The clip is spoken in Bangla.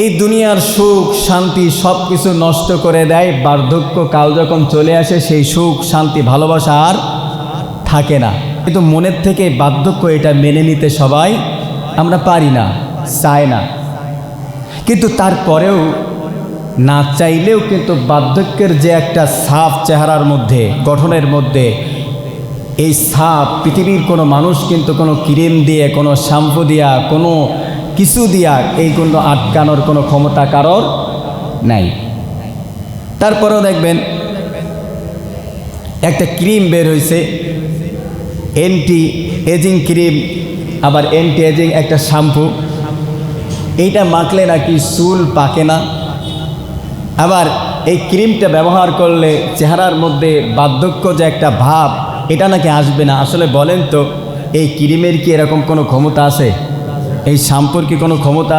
এই দুনিয়ার সুখ, শান্তি সব কিছু নষ্ট করে দেয়। বার্ধক্য কাল যখন চলে আসে, সেই সুখ, শান্তি, ভালোবাসা আর থাকে না। কিন্তু মনের থেকে বার্ধক্য এটা মেনে নিতে সবাই আমরা পারি না, চায় না। কিন্তু তারপরেও না চাইলেও কিন্তু বার্ধক্যের যে একটা সাফ চেহারার মধ্যে, গঠনের মধ্যে, এই সাপ পৃথিবীর কোনো মানুষ কিন্তু কোনো ক্রিম দিয়ে, কোনো শ্যাম্পু দিয়া, কোনো কিছু দিয়া এই কোনো আটকানোর কোনো ক্ষমতা কারোর নাই। তারপরেও দেখবেন একটা ক্রিম বের হয়েছে অ্যান্টি এজিং ক্রিম, আবার অ্যান্টি এজিং একটা শ্যাম্পু। এইটা মাখলে নাকি চুল পাকে না। আবার এই ক্রিমটা ব্যবহার করলে চেহারার মধ্যে বার্ধক্য যে একটা ভাব, এটা নাকি আসবে না। আসলে বলেন তো, এই ক্রিমের কি এরকম কোনো ক্ষমতা আছে? এই সম্পর্কে কোনো ক্ষমতা